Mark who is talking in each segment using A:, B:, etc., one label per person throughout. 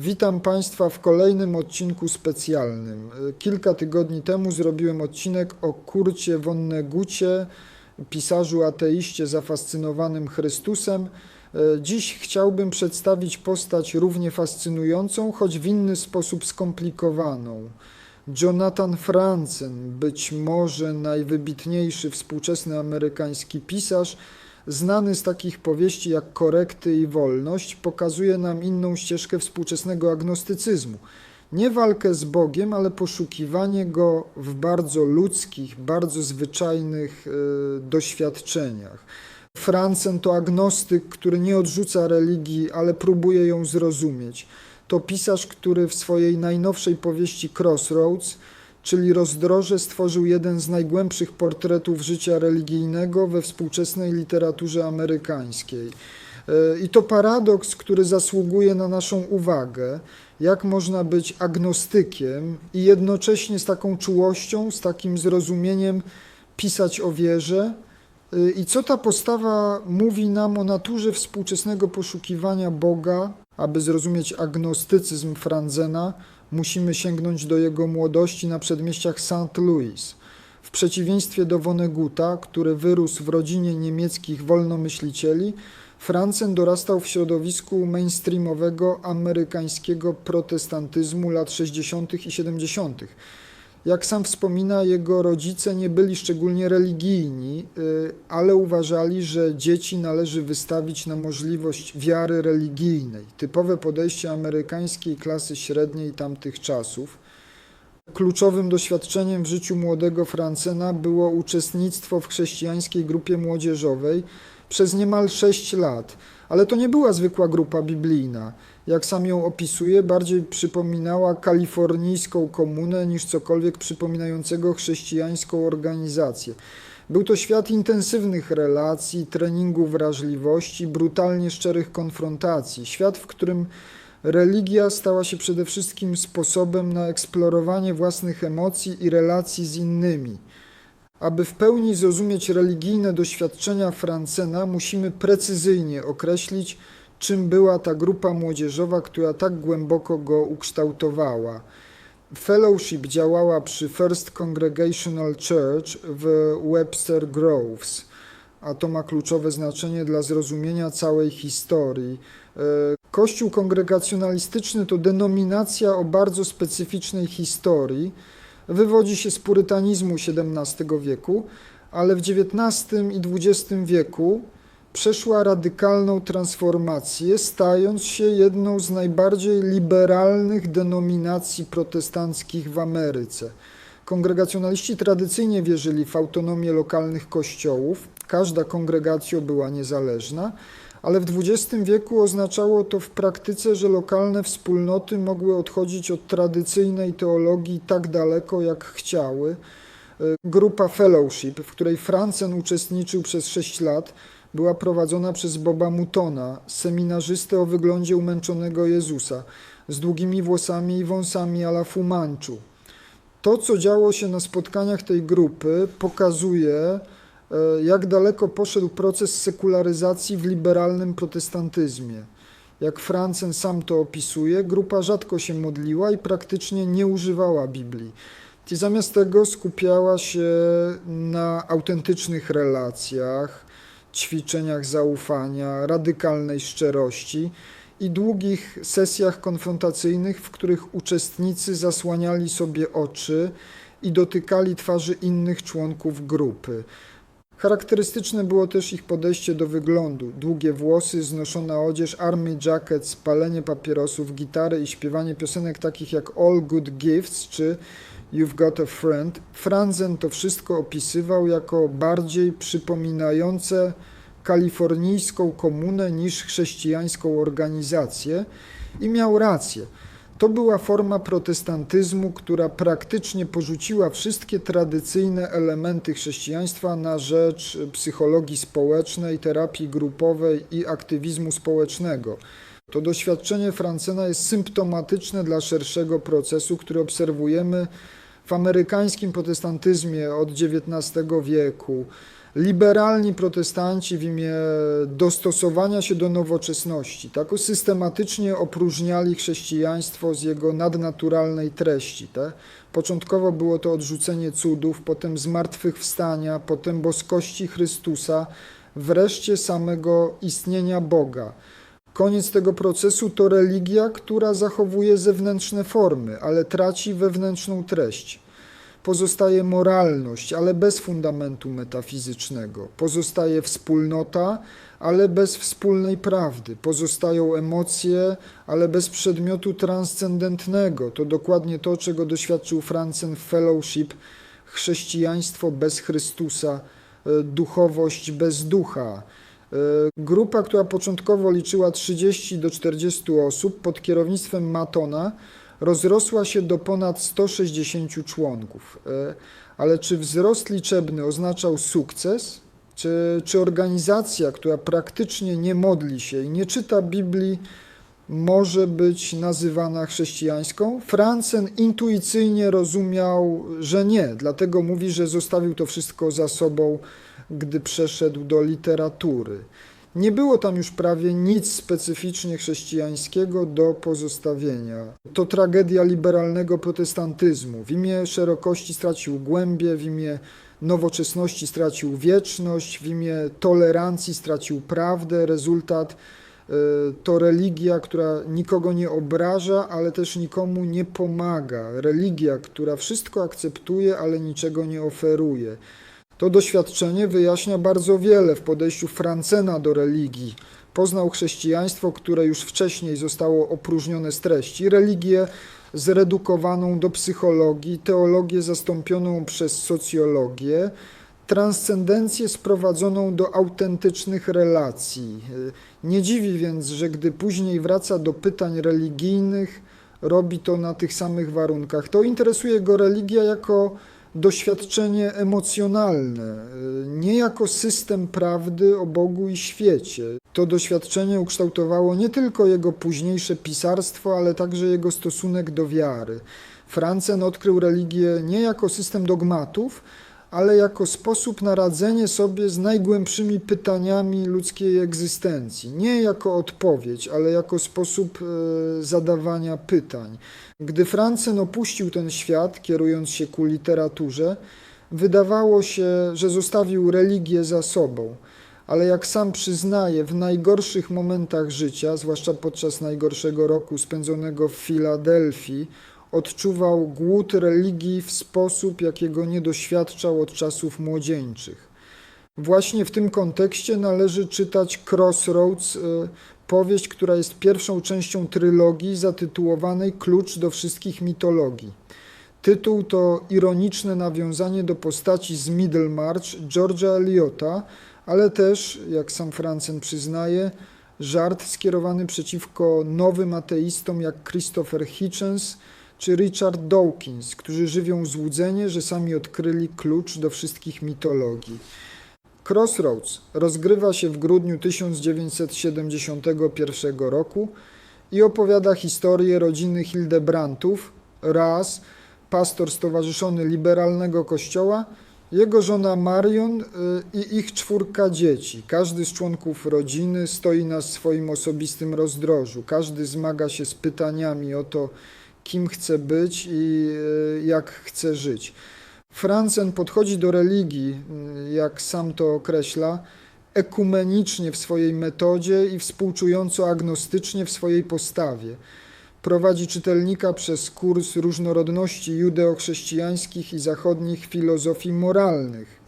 A: Witam Państwa w kolejnym odcinku specjalnym. Kilka tygodni temu zrobiłem odcinek o Kurcie Vonnegucie, pisarzu ateiście zafascynowanym Chrystusem. Dziś chciałbym przedstawić postać równie fascynującą, choć w inny sposób skomplikowaną. Jonathan Franzen, być może najwybitniejszy współczesny amerykański pisarz, znany z takich powieści jak Korekty i Wolność, pokazuje nam inną ścieżkę współczesnego agnostycyzmu. Nie walkę z Bogiem, ale poszukiwanie go w bardzo ludzkich, bardzo zwyczajnych y, doświadczeniach. Franzen to agnostyk, który nie odrzuca religii, ale próbuje ją zrozumieć. To pisarz, który w swojej najnowszej powieści Crossroads czyli Rozdroże stworzył jeden z najgłębszych portretów życia religijnego we współczesnej literaturze amerykańskiej. I to paradoks, który zasługuje na naszą uwagę, jak można być agnostykiem i jednocześnie z taką czułością, z takim zrozumieniem pisać o wierze. I co ta postawa mówi nam o naturze współczesnego poszukiwania Boga, aby zrozumieć agnostycyzm Franzena, musimy sięgnąć do jego młodości na przedmieściach St. Louis. W przeciwieństwie do Vonneguta, który wyrósł w rodzinie niemieckich wolnomyślicieli, Franzen dorastał w środowisku mainstreamowego amerykańskiego protestantyzmu lat 60. i 70. Jak sam wspomina, jego rodzice nie byli szczególnie religijni, y, ale uważali, że dzieci należy wystawić na możliwość wiary religijnej. Typowe podejście amerykańskiej klasy średniej tamtych czasów. Kluczowym doświadczeniem w życiu młodego Francena było uczestnictwo w chrześcijańskiej grupie młodzieżowej przez niemal sześć lat. Ale to nie była zwykła grupa biblijna. Jak sam ją opisuje, bardziej przypominała kalifornijską komunę niż cokolwiek przypominającego chrześcijańską organizację. Był to świat intensywnych relacji, treningu wrażliwości, brutalnie szczerych konfrontacji. Świat, w którym religia stała się przede wszystkim sposobem na eksplorowanie własnych emocji i relacji z innymi. Aby w pełni zrozumieć religijne doświadczenia Francena, musimy precyzyjnie określić, czym była ta grupa młodzieżowa, która tak głęboko go ukształtowała. Fellowship działała przy First Congregational Church w Webster Groves, a to ma kluczowe znaczenie dla zrozumienia całej historii. E, Kościół kongregacjonalistyczny to denominacja o bardzo specyficznej historii wywodzi się z purytanizmu XVII wieku, ale w XIX i XX wieku przeszła radykalną transformację, stając się jedną z najbardziej liberalnych denominacji protestanckich w Ameryce. Kongregacjonaliści tradycyjnie wierzyli w autonomię lokalnych kościołów, każda kongregacja była niezależna, ale w XX wieku oznaczało to w praktyce, że lokalne wspólnoty mogły odchodzić od tradycyjnej teologii tak daleko, jak chciały. E, grupa Fellowship, w której Francen uczestniczył przez 6 lat, była prowadzona przez Boba Mutona, seminarzystę o wyglądzie umęczonego Jezusa, z długimi włosami i wąsami ala Fumanczu. To, co działo się na spotkaniach tej grupy, pokazuje, E, jak daleko poszedł proces sekularyzacji w liberalnym protestantyzmie. Jak Francen sam to opisuje, grupa rzadko się modliła i praktycznie nie używała Biblii. I zamiast tego skupiała się na autentycznych relacjach, ćwiczeniach zaufania, radykalnej szczerości i długich sesjach konfrontacyjnych, w których uczestnicy zasłaniali sobie oczy i dotykali twarzy innych członków grupy. Charakterystyczne było też ich podejście do wyglądu. Długie włosy, znoszona odzież, army jacket, spalenie papierosów, gitary i śpiewanie piosenek takich jak All Good Gifts czy You've Got a Friend. Franzen to wszystko opisywał jako bardziej przypominające kalifornijską komunę niż chrześcijańską organizację i miał rację. To była forma protestantyzmu, która praktycznie porzuciła wszystkie tradycyjne elementy chrześcijaństwa na rzecz psychologii społecznej, terapii grupowej i aktywizmu społecznego. To doświadczenie Francena jest symptomatyczne dla szerszego procesu, który obserwujemy w amerykańskim protestantyzmie od XIX wieku, liberalni protestanci w imię dostosowania się do nowoczesności, tak systematycznie opróżniali chrześcijaństwo z jego nadnaturalnej treści. Początkowo było to odrzucenie cudów, potem zmartwychwstania, potem boskości Chrystusa, wreszcie samego istnienia Boga. Koniec tego procesu to religia, która zachowuje zewnętrzne formy, ale traci wewnętrzną treść. Pozostaje moralność, ale bez fundamentu metafizycznego. Pozostaje wspólnota, ale bez wspólnej prawdy. Pozostają emocje, ale bez przedmiotu transcendentnego. To dokładnie to, czego doświadczył Francen w Fellowship. Chrześcijaństwo bez Chrystusa, e, duchowość bez ducha. E, Grupa, która początkowo liczyła 30 do 40 osób pod kierownictwem Matona, rozrosła się do ponad 160 członków. E, Ale czy wzrost liczebny oznaczał sukces? Czy, czy organizacja, która praktycznie nie modli się i nie czyta Biblii, może być nazywana chrześcijańską? Francen intuicyjnie rozumiał, że nie, dlatego mówi, że zostawił to wszystko za sobą, gdy przeszedł do literatury. Nie było tam już prawie nic specyficznie chrześcijańskiego do pozostawienia. To tragedia liberalnego protestantyzmu. W imię szerokości stracił głębie, w imię nowoczesności stracił wieczność, w imię tolerancji stracił prawdę. Rezultat to religia, która nikogo nie obraża, ale też nikomu nie pomaga. Religia, która wszystko akceptuje, ale niczego nie oferuje. To doświadczenie wyjaśnia bardzo wiele w podejściu Francena do religii. Poznał chrześcijaństwo, które już wcześniej zostało opróżnione z treści, religię zredukowaną do psychologii, teologię zastąpioną przez socjologię, transcendencję sprowadzoną do autentycznych relacji. Nie dziwi więc, że gdy później wraca do pytań religijnych, robi to na tych samych warunkach. To interesuje go religia jako doświadczenie emocjonalne, nie jako system prawdy o Bogu i świecie. To doświadczenie ukształtowało nie tylko jego późniejsze pisarstwo, ale także jego stosunek do wiary. Francen odkrył religię nie jako system dogmatów, ale jako sposób na radzenie sobie z najgłębszymi pytaniami ludzkiej egzystencji. Nie jako odpowiedź, ale jako sposób e, zadawania pytań. Gdy Francen opuścił ten świat, kierując się ku literaturze, wydawało się, że zostawił religię za sobą. Ale jak sam przyznaje, w najgorszych momentach życia, zwłaszcza podczas najgorszego roku spędzonego w Filadelfii, odczuwał głód religii w sposób, jakiego nie doświadczał od czasów młodzieńczych. Właśnie w tym kontekście należy czytać Crossroads, y, powieść, która jest pierwszą częścią trylogii zatytułowanej Klucz do wszystkich mitologii. Tytuł to ironiczne nawiązanie do postaci z Middlemarch George'a Eliota, ale też, jak sam Francen przyznaje, żart skierowany przeciwko nowym ateistom jak Christopher Hitchens czy Richard Dawkins, którzy żywią złudzenie, że sami odkryli klucz do wszystkich mitologii. Crossroads rozgrywa się w grudniu 1971 roku i opowiada historię rodziny Hildebrandtów, raz pastor stowarzyszony liberalnego kościoła, jego żona Marion y, i ich czwórka dzieci. Każdy z członków rodziny stoi na swoim osobistym rozdrożu. Każdy zmaga się z pytaniami o to, kim chce być i y, jak chce żyć. Francen podchodzi do religii, y, jak sam to określa, ekumenicznie w swojej metodzie i współczująco agnostycznie w swojej postawie. Prowadzi czytelnika przez kurs różnorodności judeo-chrześcijańskich i zachodnich filozofii moralnych.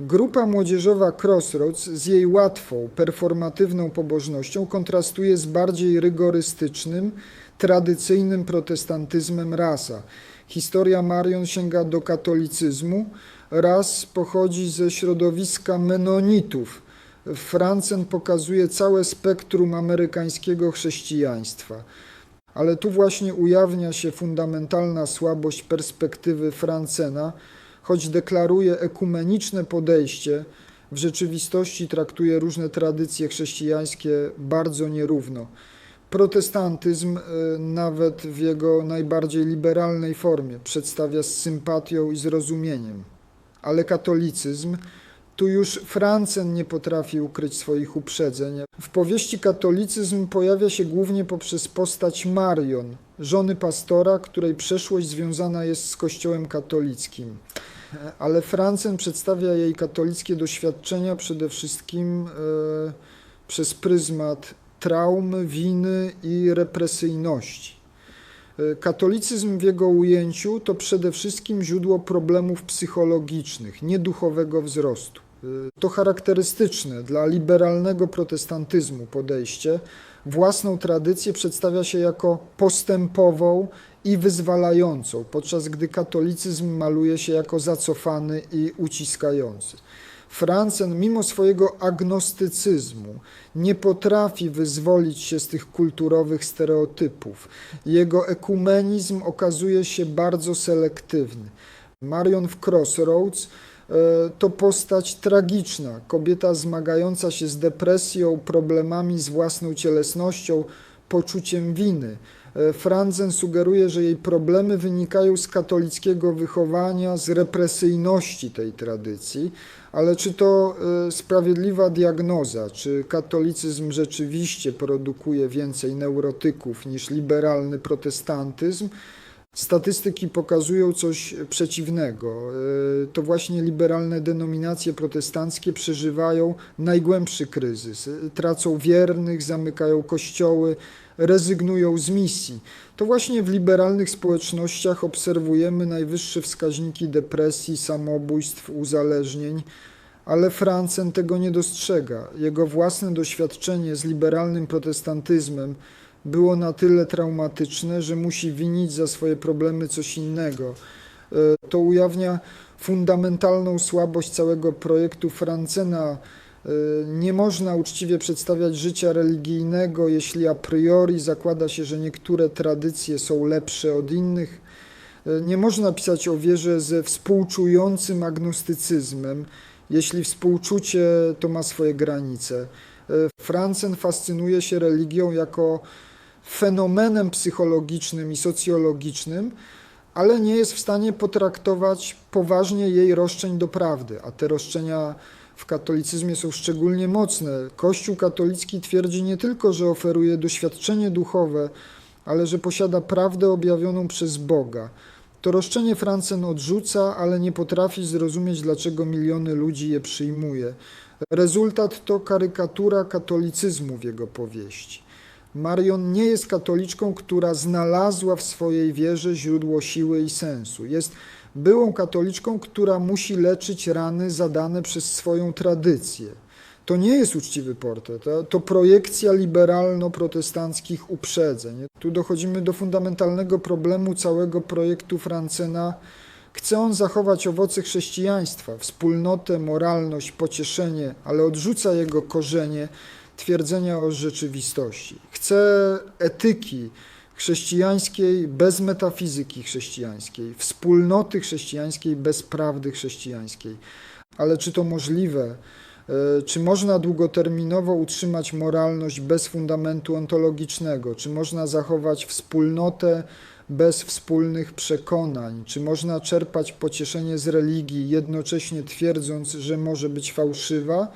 A: Grupa młodzieżowa Crossroads z jej łatwą, performatywną pobożnością kontrastuje z bardziej rygorystycznym, tradycyjnym protestantyzmem rasa. Historia Marion sięga do katolicyzmu, ras pochodzi ze środowiska menonitów. Francen pokazuje całe spektrum amerykańskiego chrześcijaństwa. Ale tu właśnie ujawnia się fundamentalna słabość perspektywy Francena, choć deklaruje ekumeniczne podejście, w rzeczywistości traktuje różne tradycje chrześcijańskie bardzo nierówno. Protestantyzm, y, nawet w jego najbardziej liberalnej formie, przedstawia z sympatią i zrozumieniem, ale katolicyzm, tu już Francen nie potrafi ukryć swoich uprzedzeń. W powieści katolicyzm pojawia się głównie poprzez postać Marion, żony pastora, której przeszłość związana jest z Kościołem katolickim. Ale Francen przedstawia jej katolickie doświadczenia przede wszystkim e, przez pryzmat traumy, winy i represyjności. E, Katolicyzm w jego ujęciu to przede wszystkim źródło problemów psychologicznych, nieduchowego wzrostu. E, To charakterystyczne dla liberalnego protestantyzmu podejście. Własną tradycję przedstawia się jako postępową i wyzwalającą, podczas gdy katolicyzm maluje się jako zacofany i uciskający. Francen, mimo swojego agnostycyzmu, nie potrafi wyzwolić się z tych kulturowych stereotypów. Jego ekumenizm okazuje się bardzo selektywny. Marion w Crossroads e, to postać tragiczna, kobieta zmagająca się z depresją, problemami z własną cielesnością, poczuciem winy. E, Franzen sugeruje, że jej problemy wynikają z katolickiego wychowania, z represyjności tej tradycji, ale czy to e, sprawiedliwa diagnoza, czy katolicyzm rzeczywiście produkuje więcej neurotyków niż liberalny protestantyzm? Statystyki pokazują coś przeciwnego. E, To właśnie liberalne denominacje protestanckie przeżywają najgłębszy kryzys. Tracą wiernych, zamykają kościoły, rezygnują z misji. To właśnie w liberalnych społecznościach obserwujemy najwyższe wskaźniki depresji, samobójstw, uzależnień, ale Francen tego nie dostrzega. Jego własne doświadczenie z liberalnym protestantyzmem było na tyle traumatyczne, że musi winić za swoje problemy coś innego. E, To ujawnia fundamentalną słabość całego projektu Francena. E, Nie można uczciwie przedstawiać życia religijnego, jeśli a priori zakłada się, że niektóre tradycje są lepsze od innych. E, Nie można pisać o wierze ze współczującym agnostycyzmem, jeśli współczucie to ma swoje granice. E, Francen fascynuje się religią jako fenomenem psychologicznym i socjologicznym, ale nie jest w stanie potraktować poważnie jej roszczeń do prawdy, a te roszczenia w katolicyzmie są szczególnie mocne. Kościół katolicki twierdzi nie tylko, że oferuje doświadczenie duchowe, ale że posiada prawdę objawioną przez Boga. To roszczenie Francen odrzuca, ale nie potrafi zrozumieć, dlaczego miliony ludzi je przyjmuje. Rezultat to karykatura katolicyzmu w jego powieści. Marion nie jest katoliczką, która znalazła w swojej wierze źródło siły i sensu. Jest byłą katoliczką, która musi leczyć rany zadane przez swoją tradycję. To nie jest uczciwy portret, to, projekcja liberalno-protestanckich uprzedzeń. Tu dochodzimy do fundamentalnego problemu całego projektu Francena. Chce on zachować owoce chrześcijaństwa, wspólnotę, moralność, pocieszenie, ale odrzuca jego korzenie twierdzenia o rzeczywistości. Chce etyki chrześcijańskiej bez metafizyki chrześcijańskiej, wspólnoty chrześcijańskiej bez prawdy chrześcijańskiej. Ale czy to możliwe? E, Czy można długoterminowo utrzymać moralność bez fundamentu ontologicznego? Czy można zachować wspólnotę bez wspólnych przekonań? Czy można czerpać pocieszenie z religii, jednocześnie twierdząc, że może być fałszywa?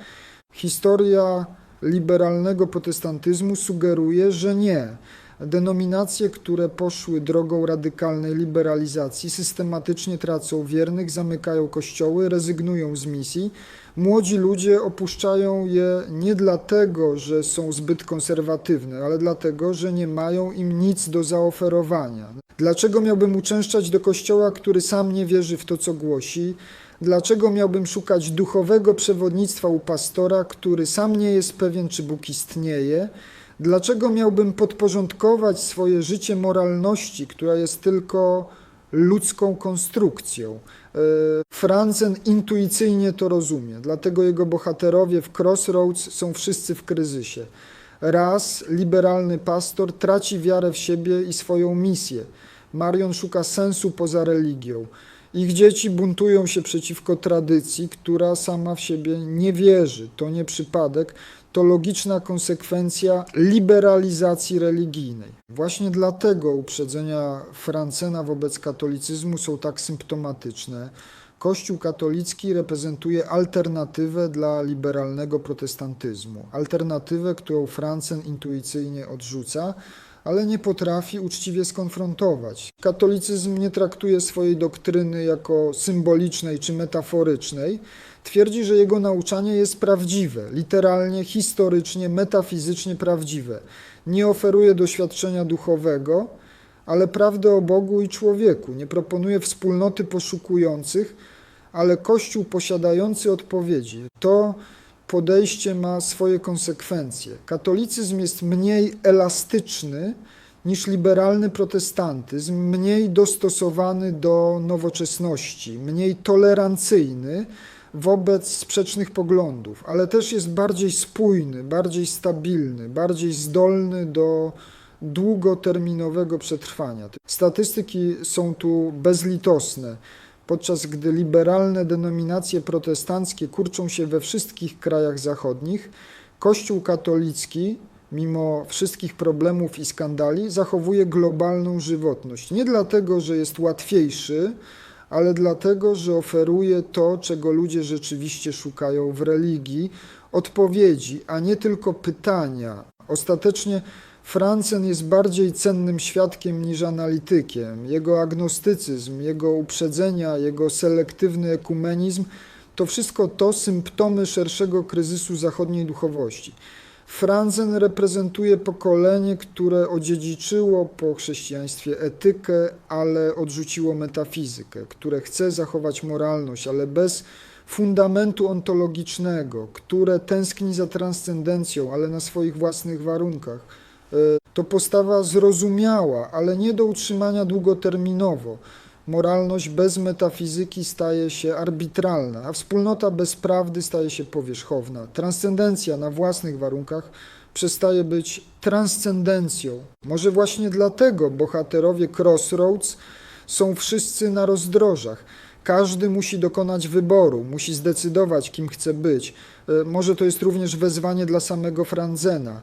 A: Historia liberalnego protestantyzmu sugeruje, że nie. Denominacje, które poszły drogą radykalnej liberalizacji, systematycznie tracą wiernych, zamykają kościoły, rezygnują z misji. Młodzi ludzie opuszczają je nie dlatego, że są zbyt konserwatywne, ale dlatego, że nie mają im nic do zaoferowania. Dlaczego miałbym uczęszczać do kościoła, który sam nie wierzy w to, co głosi? Dlaczego miałbym szukać duchowego przewodnictwa u pastora, który sam nie jest pewien, czy Bóg istnieje? Dlaczego miałbym podporządkować swoje życie moralności, która jest tylko ludzką konstrukcją? E, Franzen intuicyjnie to rozumie, dlatego jego bohaterowie w Crossroads są wszyscy w kryzysie. Raz liberalny pastor traci wiarę w siebie i swoją misję. Marion szuka sensu poza religią. Ich dzieci buntują się przeciwko tradycji, która sama w siebie nie wierzy. To nie przypadek. To logiczna konsekwencja liberalizacji religijnej. Właśnie dlatego uprzedzenia Francena wobec katolicyzmu są tak symptomatyczne. Kościół katolicki reprezentuje alternatywę dla liberalnego protestantyzmu. Alternatywę, którą Francen intuicyjnie odrzuca, ale nie potrafi uczciwie skonfrontować. Katolicyzm nie traktuje swojej doktryny jako symbolicznej czy metaforycznej. Twierdzi, że jego nauczanie jest prawdziwe, literalnie, historycznie, metafizycznie prawdziwe. Nie oferuje doświadczenia duchowego, ale prawdę o Bogu i człowieku. Nie proponuje wspólnoty poszukujących, ale Kościół posiadający odpowiedzi. To podejście ma swoje konsekwencje. Katolicyzm jest mniej elastyczny niż liberalny protestantyzm, mniej dostosowany do nowoczesności, mniej tolerancyjny wobec sprzecznych poglądów, ale też jest bardziej spójny, bardziej stabilny, bardziej zdolny do długoterminowego przetrwania. Statystyki są tu bezlitosne. Podczas gdy liberalne denominacje protestanckie kurczą się we wszystkich krajach zachodnich, Kościół katolicki, mimo wszystkich problemów i skandali, zachowuje globalną żywotność. Nie dlatego, że jest łatwiejszy, ale dlatego, że oferuje to, czego ludzie rzeczywiście szukają w religii odpowiedzi, a nie tylko pytania. Ostatecznie Francen jest bardziej cennym świadkiem niż analitykiem. Jego agnostycyzm, jego uprzedzenia, jego selektywny ekumenizm to wszystko to symptomy szerszego kryzysu zachodniej duchowości. Franzen reprezentuje pokolenie, które odziedziczyło po chrześcijaństwie etykę, ale odrzuciło metafizykę, które chce zachować moralność, ale bez fundamentu ontologicznego, które tęskni za transcendencją, ale na swoich własnych warunkach. E, To postawa zrozumiała, ale nie do utrzymania długoterminowo. Moralność bez metafizyki staje się arbitralna, a wspólnota bez prawdy staje się powierzchowna. Transcendencja na własnych warunkach przestaje być transcendencją. Może właśnie dlatego bohaterowie Crossroads są wszyscy na rozdrożach. Każdy musi dokonać wyboru, musi zdecydować, kim chce być. E, Może to jest również wezwanie dla samego Franzena.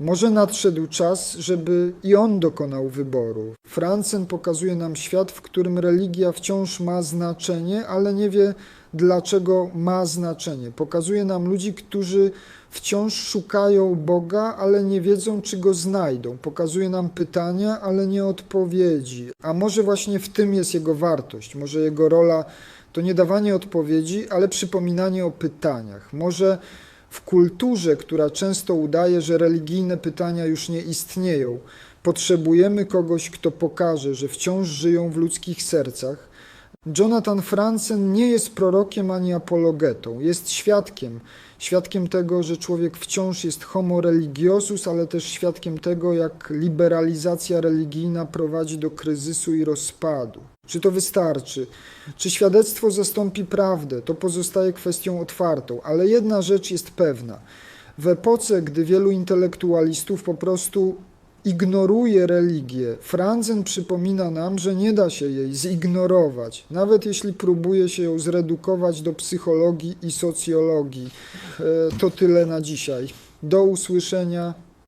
A: Może nadszedł czas, żeby i on dokonał wyboru. Francen pokazuje nam świat, w którym religia wciąż ma znaczenie, ale nie wie, dlaczego ma znaczenie. Pokazuje nam ludzi, którzy wciąż szukają Boga, ale nie wiedzą, czy go znajdą. Pokazuje nam pytania, ale nie odpowiedzi. A może właśnie w tym jest jego wartość, może jego rola to nie dawanie odpowiedzi, ale przypominanie o pytaniach. Może w kulturze, która często udaje, że religijne pytania już nie istnieją, potrzebujemy kogoś, kto pokaże, że wciąż żyją w ludzkich sercach. Jonathan Franzen nie jest prorokiem ani apologetą, jest świadkiem. Świadkiem tego, że człowiek wciąż jest homo religiosus, ale też świadkiem tego, jak liberalizacja religijna prowadzi do kryzysu i rozpadu. Czy to wystarczy? Czy świadectwo zastąpi prawdę? To pozostaje kwestią otwartą, ale jedna rzecz jest pewna. W epoce, gdy wielu intelektualistów po prostu ignoruje religię, Franzen przypomina nam, że nie da się jej zignorować, nawet jeśli próbuje się ją zredukować do psychologii i socjologii. E, To tyle na dzisiaj. Do usłyszenia.